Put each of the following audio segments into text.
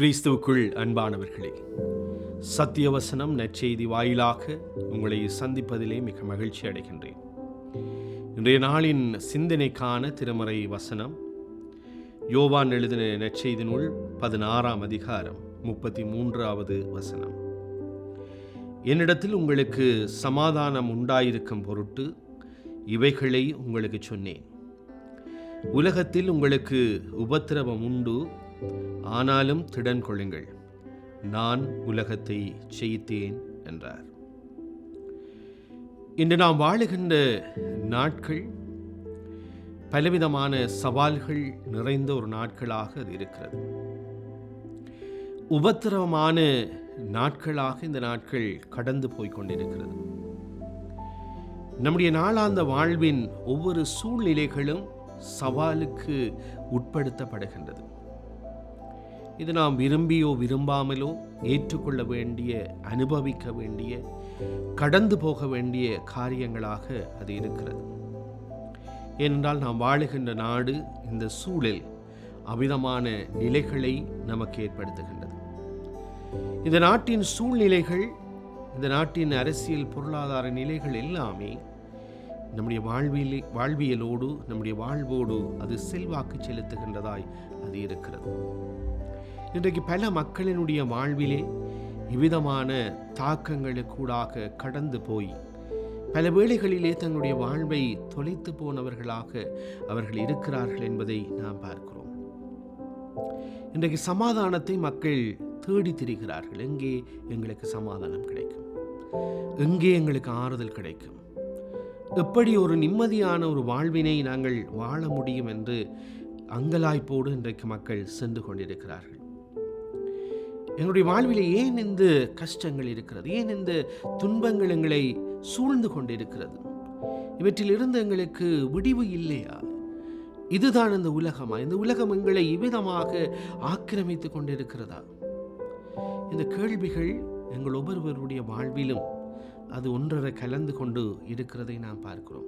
கிறிஸ்துவுக்குள் அன்பானவர்களே சத்தியவசனம் நற்செய்தி வாயிலாக உங்களை சந்திப்பதிலே மிக மகிழ்ச்சி அடைகின்றேன். இன்றைய நாளின் சிந்தனைக்கான திருமறை வசனம் யோவான் எழுதின நற்செய்தி நூல் பதினாறாம் அதிகாரம் முப்பத்தி மூன்றாவது வசனம். என்னிடத்தில் உங்களுக்கு சமாதானம் உண்டாயிருக்கும் பொருட்டு இவைகளை உங்களுக்கு சொன்னேன். உலகத்தில் உங்களுக்கு உபத்திரவம் உண்டு ஆனாலும் திடன் கொள்ளுங்கள். நான் உலகத்தை ஜெயித்தேன் என்றார். இன்று நாம் வாழுகின்ற நாட்கள் பலவிதமான சவால்கள் நிறைந்த ஒரு நாட்களாக அது இருக்கிறது. உபத்திரவமான நாட்களாக இந்த நாட்கள் கடந்து போய் கொண்டிருக்கிறது. நம்முடைய நாளாந்த வாழ்வின் ஒவ்வொரு சூழ்நிலைகளும் சவாலுக்கு உட்படுத்தப்படுகின்றது. இது நாம் விரும்பியோ விரும்பாமலோ ஏற்றுக்கொள்ள வேண்டிய அனுபவிக்க வேண்டிய கடந்து போக வேண்டிய காரியங்களாக அது இருக்கிறது. ஏனென்றால் நாம் வாழுகின்ற நாடு இந்த சூழல் அமிதமான நிலைகளை நமக்கு ஏற்படுத்துகின்றது. இந்த நாட்டின் சூழ்நிலைகள் இந்த நாட்டின் அரசியல் பொருளாதார நிலைகள் எல்லாமே நம்முடைய வாழ்வியல் வாழ்வியலோடு நம்முடைய வாழ்வோடு அது செல்வாக்கு செலுத்துகின்றதாய் அது இருக்கிறது. இன்றைக்கு பல மக்களினுடைய வாழ்விலே இவ்விதமான தாக்கங்களுக்கூடாக கடந்து போய் பல வேளைகளிலே தங்களுடைய வாழ்வை தொலைத்து போனவர்களாக அவர்கள் இருக்கிறார்கள் என்பதை நாம் பார்க்கிறோம். இன்றைக்கு சமாதானத்தை மக்கள் தேடி திரிகிறார்கள். எங்கே எங்களுக்கு சமாதானம் கிடைக்கும்? எங்கே எங்களுக்கு ஆறுதல் கிடைக்கும்? எப்படி ஒரு நிம்மதியான ஒரு வாழ்வினை நாங்கள் வாழ முடியும் என்று அங்கலாய்ப்போடு இன்றைக்கு மக்கள் சென்று கொண்டிருக்கிறார்கள். எங்களுடைய வாழ்வில் ஏன் இந்த கஷ்டங்கள் இருக்கிறது? ஏன் இந்த துன்பங்கள் எங்களை சூழ்ந்து கொண்டிருக்கிறது? இவற்றிலிருந்து எங்களுக்கு விடிவு இல்லையா? இதுதான் இந்த உலகமா? இந்த உலகம் எங்களை இவ்விதமாக ஆக்கிரமித்து கொண்டிருக்கிறதா? இந்த கேள்விகள் எங்கள் ஒவ்வொருவருடைய வாழ்விலும் அது ஒன்றரை கலந்து கொண்டு இருக்கிறதை நாம் பார்க்கிறோம்.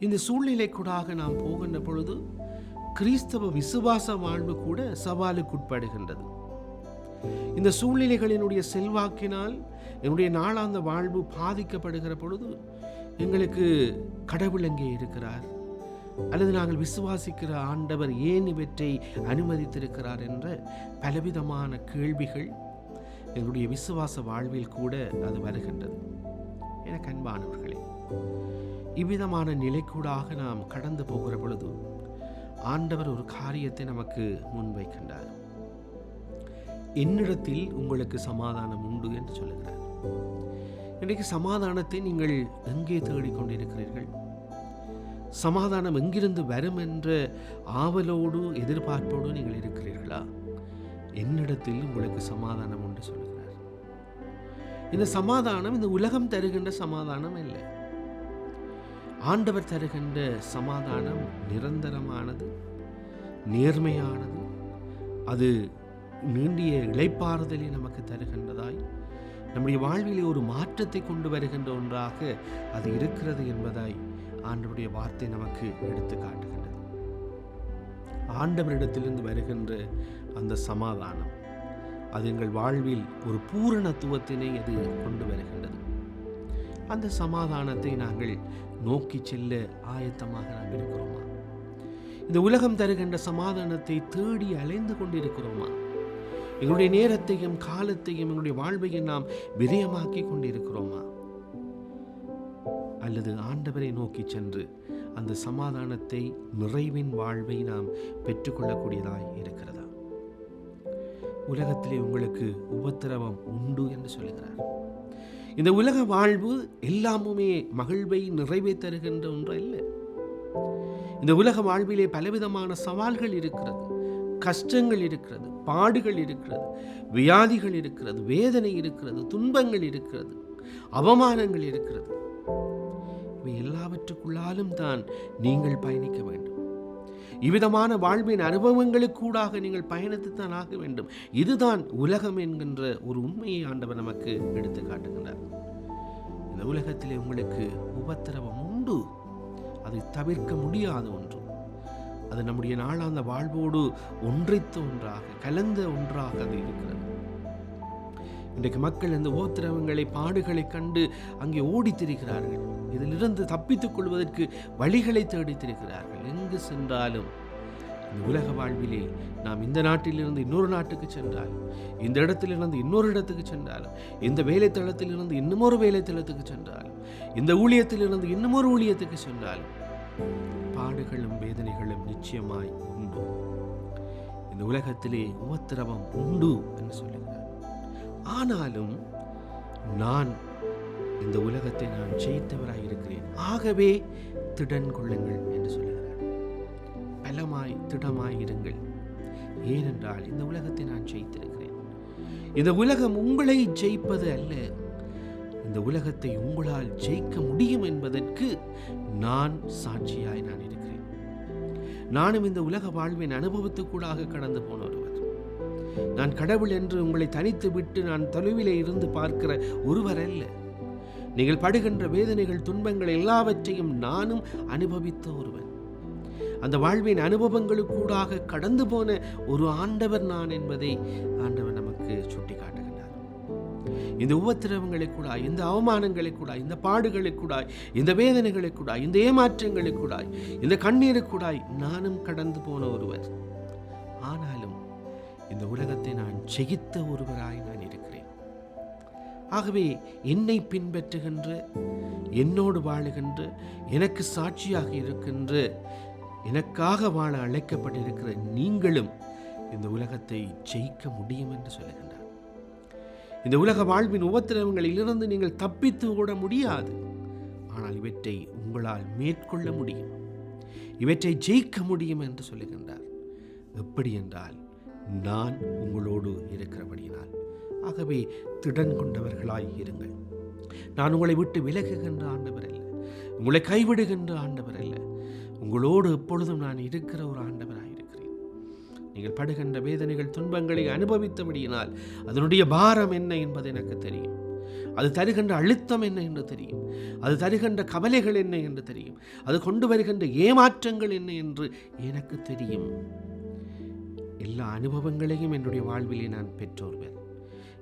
இந்த சூழ்நிலைக்கூடாக நாம் போகின்ற பொழுது கிறிஸ்தவ விசுவாச வாழ்வு கூட சவாலுக்குட்படுகின்றது இந்த சூழ்நிலைகளினுடைய செல்வாக்கினால் என்னுடைய நாளாந்த வாழ்வு பாதிக்கப்படுகிற பொழுது எங்களுக்கு கடவுள் எங்கே இருக்கிறார்? அல்லது நாங்கள் விசுவாசிக்கிற ஆண்டவர் ஏன் இவற்றை அனுமதித்திருக்கிறார்? என்ற பலவிதமான கேள்விகள் எங்களுடைய விசுவாச வாழ்வில் கூட அது வருகின்றது. எனக்கு அன்பானவர்களே இவ்விதமான நிலைக்கூடாக நாம் கடந்து போகிற பொழுது ஆண்டவர் ஒரு காரியத்தை நமக்கு முன்வைக்கின்றார் என்னிடத்தில் உங்களுக்கு சமாதானம் உண்டு என்று சொல்லுகிறார். இன்றைக்கு சமாதானத்தை நீங்கள் எங்கே தேடிக்கொண்டிருக்கிறீர்கள் சமாதானம் எங்கிருந்து வரும் என்ற ஆவலோடு எதிர்பார்ப்போடு நீங்கள் இருக்கிறீர்களா? என்னிடத்தில் உங்களுக்கு சமாதானம் உண்டு சொல்லுங்கள் இந்த சமாதானம் இந்த உலகம் தருகின்ற சமாதானம் இல்லை. ஆண்டவர் தருகின்ற சமாதானம் நிரந்தரமானது நேர்மையானது அது நீண்டிய இழைப்பாறுதலை நமக்கு தருகின்றதாய் நம்முடைய வாழ்விலே ஒரு மாற்றத்தை கொண்டு வருகின்ற ஒன்றாக அது இருக்கிறது என்பதாய் ஆண்டவருடைய வார்த்தை நமக்கு எடுத்து காட்டுகின்றது. ஆண்டவரிடத்திலிருந்து வருகின்ற அந்த சமாதானம். அது எங்கள் வாழ்வில் ஒரு பூரணத்துவத்தினை அது கொண்டு வருகின்றது. அந்த சமாதானத்தை நாங்கள் நோக்கி செல்ல ஆயத்தமாக நாம் இருக்கிறோமா? இந்த உலகம் தருகின்ற சமாதானத்தை தேடி அலைந்து கொண்டிருக்கிறோமா? எங்களுடைய நேரத்தையும் காலத்தையும் எங்களுடைய வாழ்வையும் நாம் விரயமாக்கி கொண்டிருக்கிறோமா? அல்லது ஆண்டவரை நோக்கி சென்று அந்த சமாதானத்தை நிறைவின் வாழ்வை நாம் பெற்றுக்கொள்ளக்கூடியதாய் இருக்கிறதா? உலகத்திலே உங்களுக்கு உபத்திரவம் உண்டு என்று சொல்லுகிறார். இந்த உலக வாழ்வு எல்லாமுமே மகிழ்வை நிறைவே தருகின்ற ஒன்று இல்லை இந்த உலக வாழ்விலே பலவிதமான சவால்கள் இருக்கிறது. கஷ்டங்கள் இருக்கிறது பாடுகள் இருக்கிறது வியாதிகள் இருக்கிறது வேதனை இருக்கிறது துன்பங்கள் இருக்கிறது அவமானங்கள் இருக்கிறது. இவை எல்லாவற்றுக்குள்ளாலும் தான் நீங்கள் பயணிக்க வேண்டும். இவ்விதமான வாழ்வின் அனுபவங்களுக்கூடாக நீங்கள் பயணித்துத்தான் ஆக வேண்டும். இதுதான் உலகம் என்கின்ற ஒரு உண்மையை ஆண்டவர் நமக்கு எடுத்து காட்டுகின்றார். இந்த உலகத்திலே உங்களுக்கு உபத்திரவம் உண்டு. அதை தவிர்க்க முடியாத ஒன்று. அது நம்முடைய நாளாந்த வாழ்வோடு ஒன்றித்த ஒன்றாக கலந்த ஒன்றாக அது இருக்கிறது. இன்றைக்கு மக்கள் இந்த உபத்திரவங்களை பாடுகளை கண்டு அங்கே ஓடித்திருக்கிறார்கள். இதிலிருந்து தப்பித்துக் கொள்வதற்கு வழிகளை தேடித்திருக்கிறார்கள். எங்கு சென்றாலும் இந்த உலக வாழ்விலே நாம் இந்த நாட்டிலிருந்து இன்னொரு நாட்டுக்கு சென்றாலும் இந்த இடத்திலிருந்து இன்னொரு இடத்துக்கு சென்றாலும் இந்த வேலைத்தளத்திலிருந்து இன்னமொரு வேலைத்தளத்துக்கு சென்றாலும் இந்த ஊழியத்திலிருந்து இன்னமொரு ஊழியத்துக்கு சென்றாலும் பாடுகளும் வேதனைகளும் நிச்சயமாய் உண்டு. இந்த உலகத்திலே உபத்திரவம் உண்டு என்று சொல்லி ஆனாலும் நான் இந்த உலகத்தை நான் ஜெயித்தவராக இருக்கிறேன் ஆகவே திடன் கொள்ளுங்கள் என்று சொல்லுகிறார். பலமாய் திடமாய் இருங்கள். ஏனென்றால் இந்த உலகத்தை நான் ஜெயித்திருக்கிறேன். இந்த உலகம் உங்களை ஜெயிப்பது அல்ல. இந்த உலகத்தை உங்களால் ஜெயிக்க முடியும் என்பதற்கு நான் சாட்சியாய் நான் இருக்கிறேன். நானும் இந்த உலக வாழ்வின் அனுபவத்துக்கூடாக கடந்து போனவர் நான் கடவுள் என்று உங்களை தனித்து விட்டு நான் தொலைவிலே இருந்து பார்க்கிற ஒருவர் அல்ல. நீங்கள் படுகின்ற வேதனைகள் துன்பங்கள் எல்லாவற்றையும் நானும் அனுபவித்த ஒருவன். அந்த வாழ்வின் அனுபவங்களுக்கூடாக கடந்து போன ஒரு ஆண்டவர் நான் என்பதை ஆண்டவர் நமக்கு சுட்டிக்காட்டுகின்றார். இந்த உபத்திரவங்களை கூட இந்த அவமானங்களை கூட இந்த பாடுகளை கூட இந்த வேதனைகளை கூட இந்த ஏமாற்றங்களை கூட இந்த கண்ணீரை கூட நானும் கடந்து போன ஒருவர். ஆனால் இந்த உலகத்தை நான் ஜெயித்த ஒருவராய் நான் இருக்கிறேன். ஆகவே என்னை பின்பற்றுகின்ற என்னோடு வாழுகின்ற எனக்கு சாட்சியாக இருக்கின்ற எனக்காக வாழ அழைக்கப்பட்டிருக்கிற நீங்களும் இந்த உலகத்தை ஜெயிக்க முடியும் என்று சொல்லுகின்றார். இந்த உலக வாழ்வின் உபத்திரவங்களிலிருந்து நீங்கள் தப்பித்து ஓட முடியாது. ஆனால் இவற்றை உங்களால் மேற்கொள்ள முடியும். இவற்றை ஜெயிக்க முடியும் என்று சொல்லுகின்றார். எப்படி என்றால் நான் உங்களோடு இருக்கிறபடியினால். ஆகவே திடன் கொண்டவர்களாய் இருங்கள். நான் உங்களை விட்டு விலகுகின்ற ஆண்டவர் அல்ல. உங்களை கைவிடுகின்ற ஆண்டவர் அல்ல. உங்களோடு எப்பொழுதும் நான் இருக்கிற ஒரு ஆண்டவராக இருக்கிறேன். நீங்கள் படுகின்ற வேதனைகள் துன்பங்களை அனுபவித்தபடியினால் அதனுடைய பாரம் என்ன என்பது எனக்கு தெரியும். அது தருகின்ற அழுத்தம் என்ன என்று தெரியும். அது தருகின்ற கவலைகள் என்ன என்று தெரியும். அது கொண்டு வருகின்ற ஏமாற்றங்கள் என்ன என்று எனக்கு தெரியும். எல்லா அனுபவங்களையும் என்னுடைய வாழ்விலே நான் பெற்றொருவர்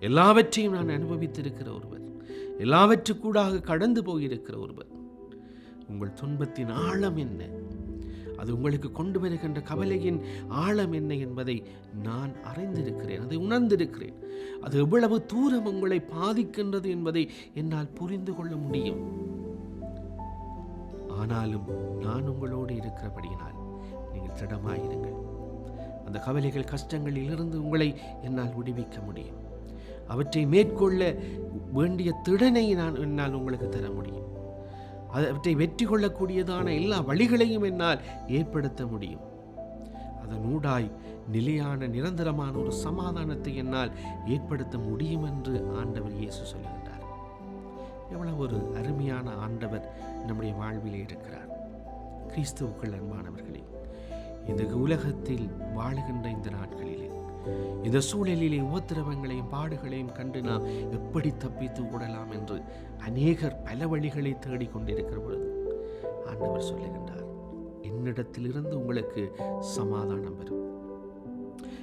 எல்லாவற்றையும் நான் அனுபவித்திருக்கிற ஒருவர். எல்லாவற்றுக்கூடாக கடந்து போயிருக்கிற ஒருவர். உங்கள் துன்பத்தின் ஆழம் என்ன? அது உங்களுக்கு கொண்டு வருகின்ற கவலையின் ஆழம் என்ன என்பதை நான் அறிந்திருக்கிறேன் அதை உணர்ந்திருக்கிறேன். அது எவ்வளவு தூரம் உங்களை பாதிக்கின்றது என்பதை என்னால் புரிந்து கொள்ள முடியும். ஆனாலும் நான் உங்களோடு இருக்கிறபடியினால் நீங்கள் திடமாயிருங்கள். அந்த கவலைகள் கஷ்டங்களிலிருந்து உங்களை என்னால் விடுவிக்க முடியும். அவற்றை மேற்கொள்ள வேண்டிய திறனை நான் என்னால் உங்களுக்கு தர முடியும். அவற்றை வெற்றி கொள்ளக்கூடியதான எல்லா வழிகளையும் என்னால் ஏற்படுத்த முடியும். அதனூடாய் நிலையான நிரந்தரமான ஒரு சமாதானத்தை என்னால் ஏற்படுத்த முடியும் என்று ஆண்டவர் இயேசு சொல்கின்றார் எவ்வளவு ஒரு அருமையான ஆண்டவர் நம்முடைய வாழ்விலே இருக்கிறார். கிறிஸ்துவுக்குள் அன்பானவர்களே இந்த உலகத்தில் வாழுகின்ற இந்த நாட்களிலே இந்த சூழலிலே உபத்திரவங்களையும் பாடுகளையும் கண்டு நாம் எப்படி தப்பித்து ஓடலாம் என்று அநேகர் பல வழிகளை தேடிக்கொண்டிருக்கிற பொழுது ஆண்டவர் சொல்லுகின்றார் என்னிடத்திலிருந்து உங்களுக்கு சமாதானம் வரும்.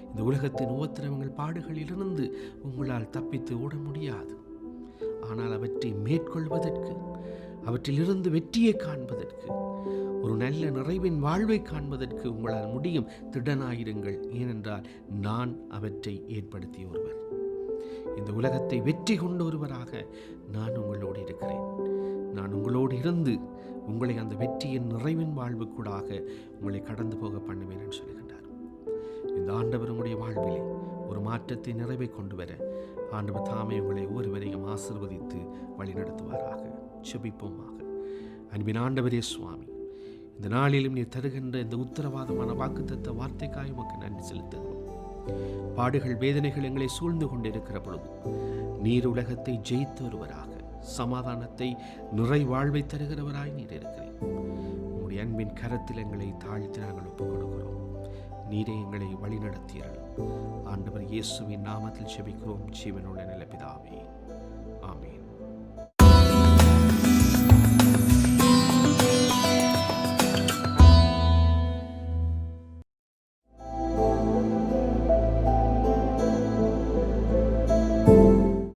இந்த உலகத்தின் உபத்திரவங்கள் பாடுகளிலிருந்து உங்களால் தப்பித்து ஓட முடியாது. ஆனால் அவற்றை மேற்கொள்வதற்கு அவற்றிலிருந்து வெற்றியை காண்பதற்கு ஒரு நல்ல நிறைவின் வாழ்வை காண்பதற்கு உங்களால் முடியும். திடனாயிருங்கள். ஏனென்றால் நான் அவற்றை ஏற்படுத்திய ஒருவர். இந்த உலகத்தை வெற்றி கொண்ட ஒருவராக நான் உங்களோடு இருக்கிறேன். நான் உங்களோடு இருந்து உங்களை அந்த வெற்றியின் நிறைவின் வாழ்வுக்கூடாக உங்களை கடந்து போக பண்ணுவேன் என்று சொல்கின்றார் இந்த ஆண்டவர் உங்களுடைய வாழ்விலே ஒரு மாற்றத்தை நிறைவை கொண்டு வர ஆண்டவர் தாமே உங்களை ஒருவரையும் ஆசிர்வதித்து வழிநடத்துவாராக. செபிப்போமாக அன்பின் ஆண்டவரே சுவாமி இந்த நாளிலும் நீ தருகின்ற இந்த உத்தரவாதமான வாக்குத்தத்த வார்த்தைக்காய் உமக்கு நன்றி செலுத்துகிறோம். பாடுகள் வேதனைகள் எங்களை சூழ்ந்து கொண்டிருக்கிற பொழுது நீர் உலகத்தை ஜெயித்து வருவராக சமாதானத்தை நிறை வாழ்வை தருகிறவராய் நீர் இருக்கிறேன் உங்களுடைய அன்பின் கரத்தில் எங்களை தாழ்த்தி நாங்கள் ஒப்புக் கொடுக்கிறோம். நீரே எங்களை வழிநடத்தீர்கள் ஆண்டவர் இயேசுவின் நாமத்தில் செபிக்கிறோம். ஜீவனுள்ள நிலப்பிதாவே